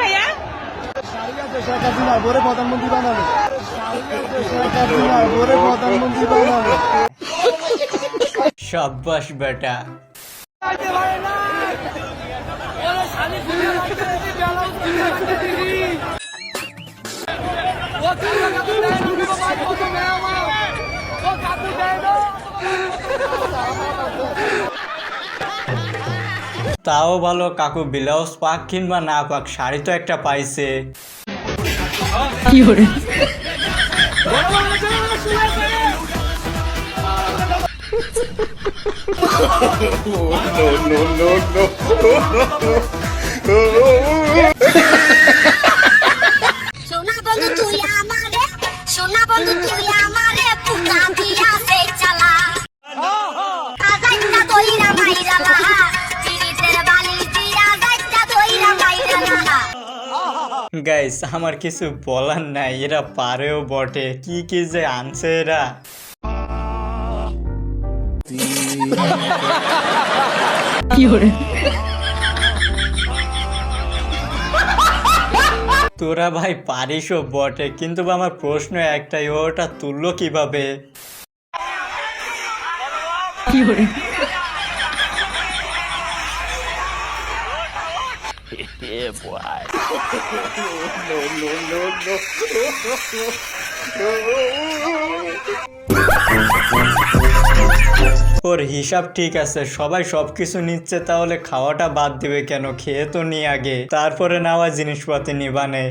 ভাইয়া? প্রধানমন্ত্রী বানাবে। প্রধানমন্ত্রী বানাবে। সাব্বাস বেটা। তাও ভালো কাকু ব্লাউজ পাক কিংবা না পাক শাড়ি তো একটা পাইছে সোনা আমার কিছু বলার নাই এরা পারেও বটে। কি কি যে আনছে এরা? তোরা ভাই পারিসও বটে কিন্তু আমার প্রশ্ন একটাই ওটা তুললো কীভাবে? ওর হিসাব ঠিক আছে, সবাই সবকিছু নিচ্ছে, তাহলে খাওয়াটা বাদ দিবে কেন? খেয়ে তো নি আগে। তারপরে নেওয়া জিনিসপাতি নিবানে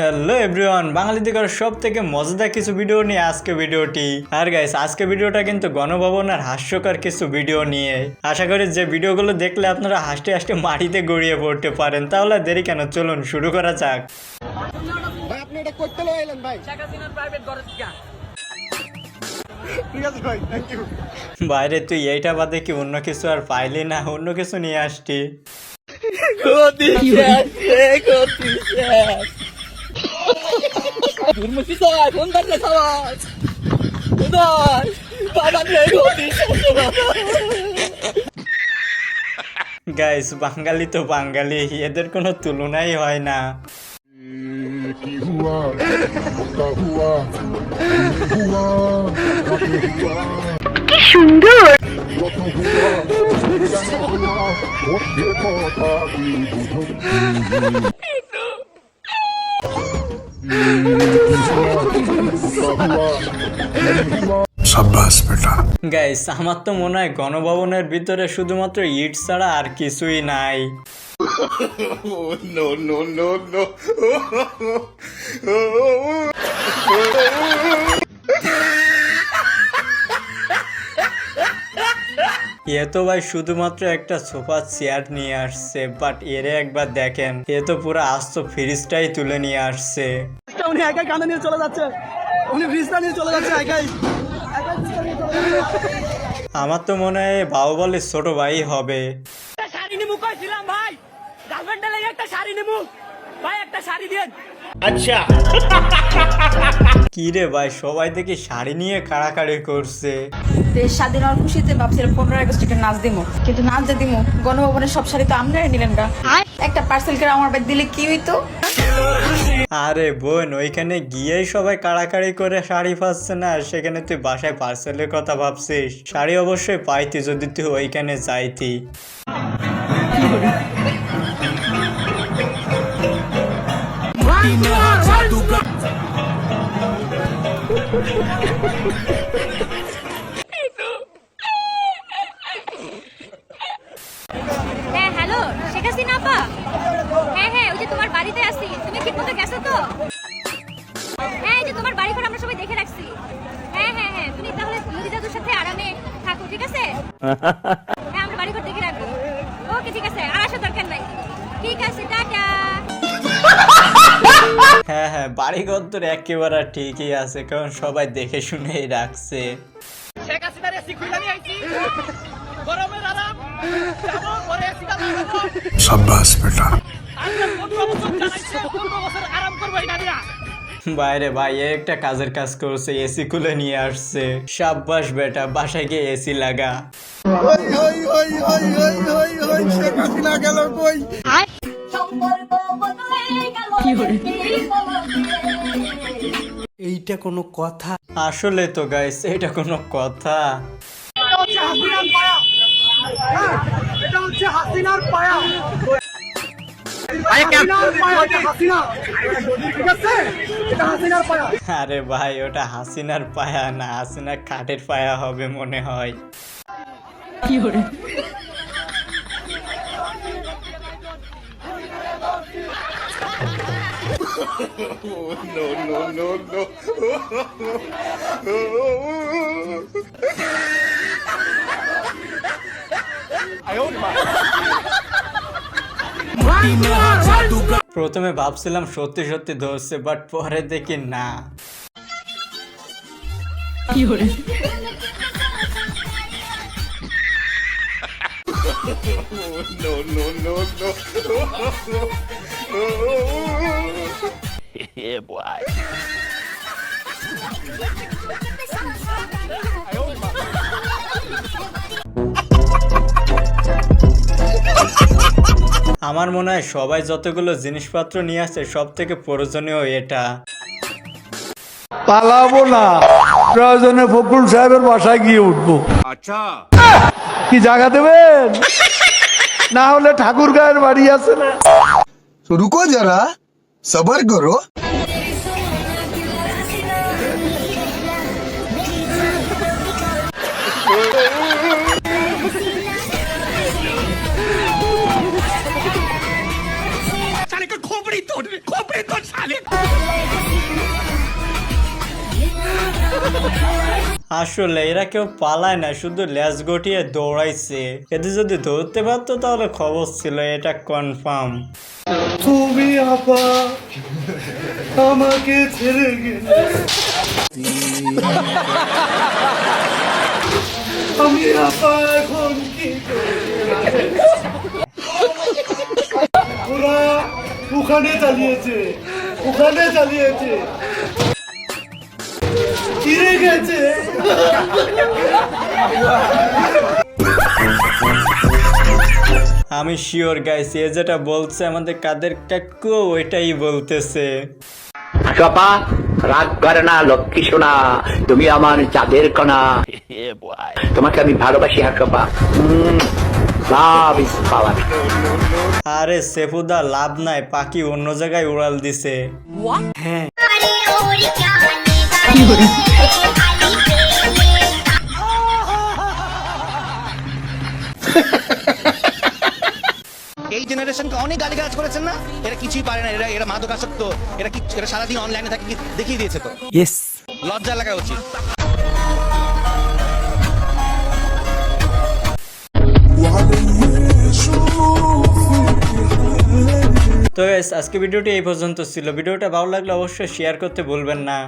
হ্যালো এভরিওয়ান বাঙালি দিকের সব থেকে মজাদার কিছু ভিডিও নিয়ে আজকে ভিডিওটি আর গাইস আজকে ভিডিওটা কিন্তু গণভবন আর হাস্যকর কিছু ভিডিও নিয়ে। আশা করি যে ভিডিওগুলো দেখলে আপনারা হাসতে হাসতে মাটিতে গড়িয়ে পড়তে পারেন। তাহলে দেরি কেন? চলুন শুরু করা যাক। ভাই আপনি এটা করতে এলেন ভাই। ঠিক আছে ভাই থ্যাংক বাইরে তুই এইটা বাদে কি অন্য কিছু আর পাইলি না? অন্য কিছু নিয়ে আসতি। গাইস বাঙালি তো বাঙালি এদের কোনো তুলনাই হয় না কি হুয়া হুয়া হুয়া হুয়া সুন্দর সাব্বাস বেটা। গাইস আমার তো মনে হয় গণভবনের ভিতরে শুধুমাত্র ইট ছাড়া আর কিছুই নাই। এ তো ভাই শুধুমাত্র একটা সোফা চেয়ার নিয়ে আসছে বাট এরে একবার দেখেন এ তো পুরো আস্ত ফ্রিজটাই তুলে নিয়ে আসছে। উনি একাই কানে নিয়ে চলে যাচ্ছে। উনি ফ্রিজটা নিয়ে চলে যাচ্ছে একাই। আমার তো মনে হয় বাহুবলের ছোট ভাই হবে। শাড়ি নিমু কইছিলাম ভাই? গার্লফ্রেন্ডে লাগে একটা শাড়ি নিমু। ভাই একটা শাড়ি দেন কি রে ভাই সবাই দেখি শাড়ি নিয়ে কাড়াকাড়ি করছে। দেশ স্বাধীন হওয়ার খুশিতে ভাবছিলাম পনেরো আগস্ট একটা নাচ দিমো। কিন্তু নাচ যে দিমো গণভবনের সব শাড়ি তো আমরাই নিলেন গা। একটা পার্সেল করে আমার বাড়ি দিলে কি হইতো? আরে বোন ওইখানে গিয়েই সবাই কাড়াকাড়ি করে শাড়ি পাচ্ছে না সেখানে তুই বাসায় পার্সেলের কথা ভাবছিস। শাড়ি অবশ্যই পাইতি যদি তুই ওইখানে যাইতি। হ্যাঁ হ্যালো শেখ হাসিনা আপা? হ্যাঁ হ্যাঁ ওই যে তোমার বাড়িতে আসি তুমি ঠিক মতো গেছো তো? হ্যাঁ এই যে তোমার বাড়ি ঘর আমরা সবাই দেখে রাখছি। হ্যাঁ হ্যাঁ হ্যাঁ তুমি তাহলে নদী দাদুর সাথে আরামে থাকো ঠিক আছে? হ্যাঁ আমরা বাড়ি ঘর দেখে রাখব। ওকে ঠিক আছে আর আসার দরকার নাই। ঠিক আছে টাটা। হ্যাঁ হ্যাঁ বাড়িঘর তোর একেবারে ঠিকই আছে কারণ সবাই দেখে শুনেই রাখছে। শেখ হাসিনার এসি নিয়ে আইছি। গরমের আরাম যাব পরে লাগাবো সাব্বাস বেটা। বাইরে ভাই একটা কাজের কাজ করছে এসি খুলে নিয়ে আসছে। সাব্বাস বেটা বাসায় গিয়ে এসি লাগা। ওই ওই ওই ওই ওই ওই ওই শেখ হাসিনা গেল কই? সম্পর্ক বদলে এইটা কোনো কথা? আসলে তো গাইস এটা কোনো কথা। এটা হচ্ছে হাসিনার পায়া হাসিনার পায়া এটা হাসিনা ঠিক আছে এটা হাসিনার পায়া আরে ভাই ওটা হাসিনার পায়া না হাসিনার খাটের পায়া হবে মনে হয়। প্রথমে ভাবছিলাম সত্যি সত্যি ধরছে বাট পরে দেখি না। আমার মনে হয় সবাই যতগুলো জিনিসপত্র নিয়ে আসছে সব থেকে প্রয়োজনীয় এটা। পালাবো না। প্রয়োজনে ফখরুল সাহেবের বাসায় গিয়ে উঠবো। আচ্ছা। কি জায়গা দেবেন? না হলে ঠাকুর গায়ের বাড়ি আছে না। तो रुको जरा सबर करो আসলে এরা কেউ পালায় না, শুধু ল্যাস গটিয়ে দৌড়াইছে। এদের যদি ধরতে পারতো তাহলে খবর ছিল, এটা কনফার্ম তুমি আপা, আমাকে ছেড়ে গেলে। আমি আপা এখন কি? ওরা ওখানে চালিয়েছে ওখানে চালিয়েছে। চিড়ে গেছে। আমি শিওর গাইছি এ যেটা বলছে আমাদের কাদের কাকু ওইটাই বলতেছে। হাসপা রাগ করে না লক্ষ্মী সোনা তুমি আমার চাঁদের কণা। তোমাকে আমি ভালোবাসি হাসপা লাভ ইজ আরে সেফুদা লাভ নাই পাখি অন্য জায়গায় উড়াল দিছে। এই জেনারেশনকে অনেক গালিগালাজ করেছেন না? এরা কিছুই পারে না এরা এরা মাদকাসক্ত এরা কি এরা সারাদিন অনলাইনে থাকে দেখিয়ে দিয়েছে তো? ইয়েস লজ্জা লাগা উচিত। তো আজকে ভিডিওটি এই পর্যন্ত ছিল। ভিডিওটা ভালো লাগলে অবশ্যই শেয়ার করতে ভুলবেন না।